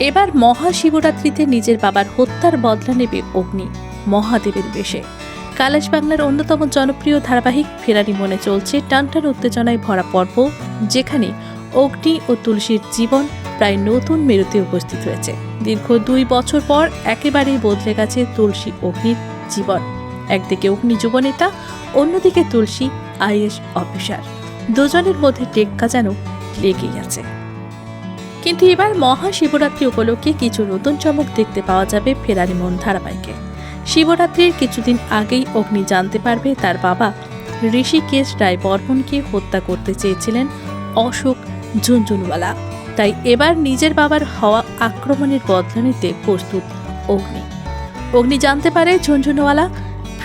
এবার মহাশিবরাত্রিতে নিজের বাবার হত্যার বদলা নেবে অগ্নি মহাদেবের বেশে। কালাশ বাংলার অন্যতম জনপ্রিয় ধারাবাহিক ফেরারি মনে চলছে টানটান উত্তেজনায় ভরা পর্ব, যেখানে অগ্নি ও তুলসীর জীবন প্রায় নতুন মেরুতে উপস্থিত হয়েছে। দীর্ঘ দুই বছর পর একেবারেই বদলে গেছে তুলসী অগ্নির জীবন। একদিকে অগ্নি যুবনেতা, অন্যদিকে তুলসী আইএস অফিসার। দুজনের মধ্যে টেক্কা যেন লেগেই আছে। কিন্তু এবার মহাশিবরাত্রি উপলক্ষে কিছু নতুন চমক দেখতে পাওয়া যাবে ফেরারি মন ধারাবাহিকে। শিবরাত্রির কিছুদিন আগেই অগ্নি জানতে পারবে তার বাবা ঋষিকেশ রায় বর্মনকে হত্যা করতে চেয়েছিলেন অশোক ঝুনঝুনওয়ালা। তাই এবার নিজের বাবার হওয়া আক্রমণের বদলা নিতে প্রস্তুত অগ্নি। অগ্নি জানতে পারে ঝুনঝুনওয়ালা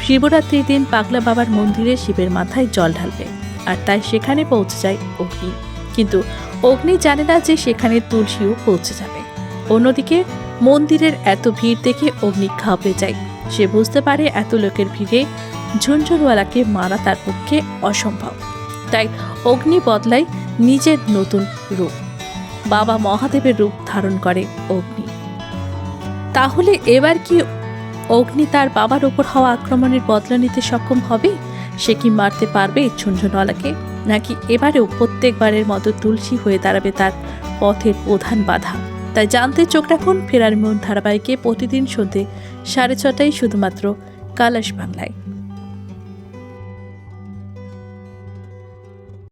শিবরাত্রির দিন পাগলা বাবার মন্দিরে শিবের মাথায় জল ঢালবে, আর তাই সেখানে পৌঁছে যায় অগ্নি। কিন্তু অগ্নি জানে না যে সেখানে তুলসীও পৌঁছে যাবে। অন্যদিকে মন্দিরের এত ভিড় দেখে অগ্নি ঘাবড়ে যায়। সে বুঝতে পারে এত লোকের ভিড়ে ঝুনঝুনওয়ালাকে মারা তার পক্ষে অসম্ভব। তাই অগ্নি বদলায় নিজের নতুন রূপ। বাবা মহাদেবের রূপ ধারণ করে অগ্নি। তাহলে এবার কি অগ্নি তার বাবার ওপর হওয়া আক্রমণের বদলা নিতে সক্ষম হবে? সে কি মারতে পারবে ঝুনঝুনওয়ালাকে? নাকি এবারেও প্রত্যেকবারের মতো তুলসী হয়ে দাঁড়াবে তার পথের প্রধান বাধা? তাই জানতে চোখ রাখুন ফেরার মন ধারাবাহিকে প্রতিদিন সন্ধ্যে সাড়ে ছটায় শুধুমাত্র কালাশ বাংলায়।